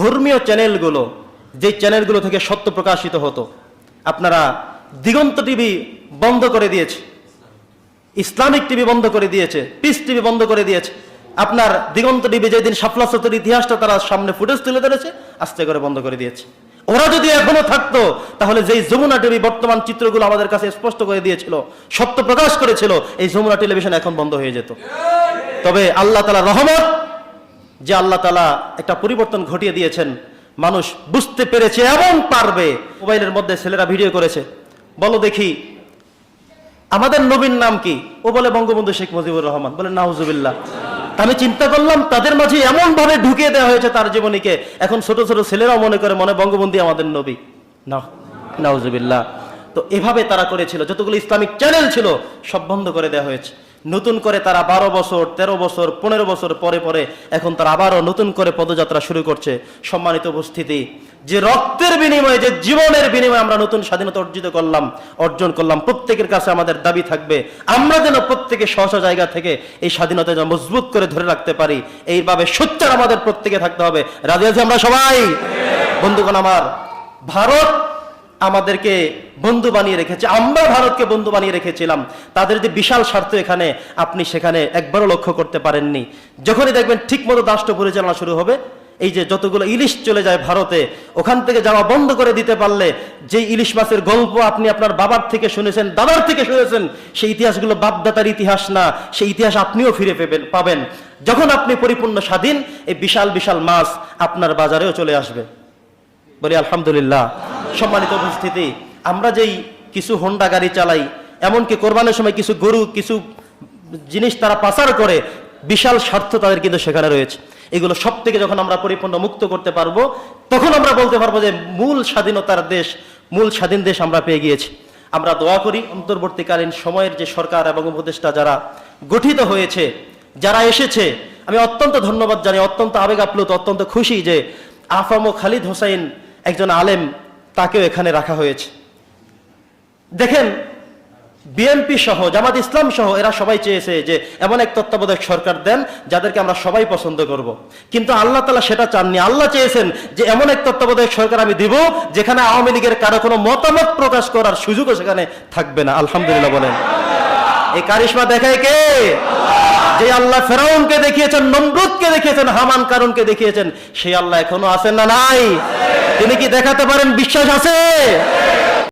ধর্মীয় চ্যানেলগুলো, যে চ্যানেলগুলো থেকে সত্য প্রকাশিত হতো, আপনারা দিগন্ত টিভি বন্ধ করে দিয়েছে, ইসলামিক টিভি বন্ধ করে দিয়েছে, পিস টিভি বন্ধ করে দিয়েছে, আপনার দিগন্ত টিভি যেদিন সাফলাসতের ইতিহাসটা তারা সামনে ফুটেজ তুলে ধরেছে, আস্তে করে বন্ধ করে দিয়েছে। ওরা যদি এখনও থাকতো, তাহলে যেই যমুনা টিভি বর্তমান চিত্রগুলো আমাদের কাছে স্পষ্ট করে দিয়েছিল, সত্য প্রকাশ করেছিল, এই যমুনা টেলিভিশন এখন বন্ধ হয়ে যেত। তবে আল্লাহ তালা রহমত যে আল্লাহ তালা একটা পরিবর্তন ঘটিয়ে দিয়েছেন। মানুষ বুঝতে পেরেছে এবং পারবে। মোবাইলের মধ্যে ছেলেরা ভিডিও করেছে। বলো দেখি, আমাদের নবীন নাম কি? ও বলে বঙ্গবন্ধু শেখ মুজিবুর রহমান। বলে, নাউজুবিল্লাহ। আমি চিন্তা করলাম, তাদের মাঝে এমন ভাবে ঢুকিয়ে দেওয়া হয়েছে তার জীবনীকে। এখন ছোট ছোট ছেলেরাও মনে করে, মনে বঙ্গবন্ধু আমাদের নবী। না, নাউজুবিল্লাহ। তো এভাবে তারা করেছিল। যতগুলো ইসলামিক চ্যানেল ছিল, সব বন্ধ করে দেওয়া হয়েছে। নতুন করে তারা বারো বছর ১৩ বছর, পনেরো বছর পরে পরে এখন তারা আবারও নতুন করে পদযাত্রা শুরু করছে। সম্মানিত উপস্থিতি, যে রক্তের বিনিময়ে, যে জীবনের বিনিময়ে আমরা নতুন স্বাধীনতা অর্জিত করলাম, অর্জন করলাম, প্রত্যেকের কাছে আমাদের দাবি থাকবে, আমরা যেন প্রত্যেকে স্ব জায়গা থেকে এই স্বাধীনতা যেন মজবুত করে ধরে রাখতে পারি, এইভাবে সোচ্চার আমাদের প্রত্যেকে থাকতে হবে। রাজি আছি আমরা সবাই? বন্ধুগণ আমার, ভারত আমাদেরকে বন্ধু বানিয়ে রেখেছে, আমরা ভারতকে বন্ধু বানিয়ে রেখেছিলাম। তাদের যে বিশাল স্বার্থ এখানে, আপনি সেখানে একবারও লক্ষ্য করতে পারেননি। যখনই দেখবেন ঠিক মতো রাষ্ট্র পরিচালনা শুরু হবে, এই যে যতগুলো ইলিশ চলে যায় ভারতে, ওখান থেকে যাওয়া বন্ধ করে দিতে পারলে যে ইলিশ মাছের গল্প আপনি আপনার বাবার থেকে শুনেছেন, দাদার থেকে শুনেছেন, সেই ইতিহাসগুলো বাপদাতার ইতিহাস না, সেই ইতিহাস আপনিও ফিরে পেবেন পাবেন। যখন আপনি পরিপূর্ণ স্বাধীন, এই বিশাল বিশাল মাছ আপনার বাজারেও চলে আসবে। বলি, আলহামদুলিল্লাহ। সম্মানিত উপস্থিতি, আমরা যেই কিছু হোন্ডা গাড়ি চালাই, এমনকি কোরবানের সময় কিছু গরু, কিছু জিনিস তারা পাচার করে, বিশাল স্বার্থ তাদের কিন্তু সেখানে রয়েছে। এগুলো সব থেকে যখন আমরা পরিপূর্ণ মুক্ত করতে পারব, তখন আমরা বলতে পারব যে মূল স্বাধীনতার দেশ, মূল স্বাধীন দেশ আমরা পেয়ে গিয়েছি। আমরা দোয়া করি অন্তর্বর্তীকালীন সময়ের যে সরকার এবং উপদেষ্টা যারা গঠিত হয়েছে, যারা এসেছে, আমি অত্যন্ত ধন্যবাদ জানি অত্যন্ত আবেগ আপ্লুত, অত্যন্ত খুশি যে আফাম ও খালিদ হোসাইন একজন আলেম তাকেও এখানে রাখা হয়েছে। দেখেন বিএনপি সহ, জামাত ইসলাম সহ এরা সবাই চেয়েছে যে এমন এক তত্ত্বাবধায়ক সরকার দেন যাদেরকে আমরা সবাই পছন্দ করব। কিন্তু আল্লাহ তালা সেটা চাননি। আল্লাহ চেয়েছেন যে এমন এক তত্ত্বাবধায়ক সরকার আমি দিব যেখানে আওয়ামী লীগের কারও কোনো মতামত প্রকাশ করার সুযোগও সেখানে থাকবে না। আলহামদুলিল্লাহ বলেন। এই কারিশমা দেখায় কে? যে আল্লাহ ফেরাউনকে দেখিয়েছেন, নমরুদকে দেখিয়েছেন, হামান কারণকে দেখিয়েছেন, সেই আল্লাহ এখনও আছেন না নাই? তিনি কি দেখাতে পারেন? বিশ্বাস আছে?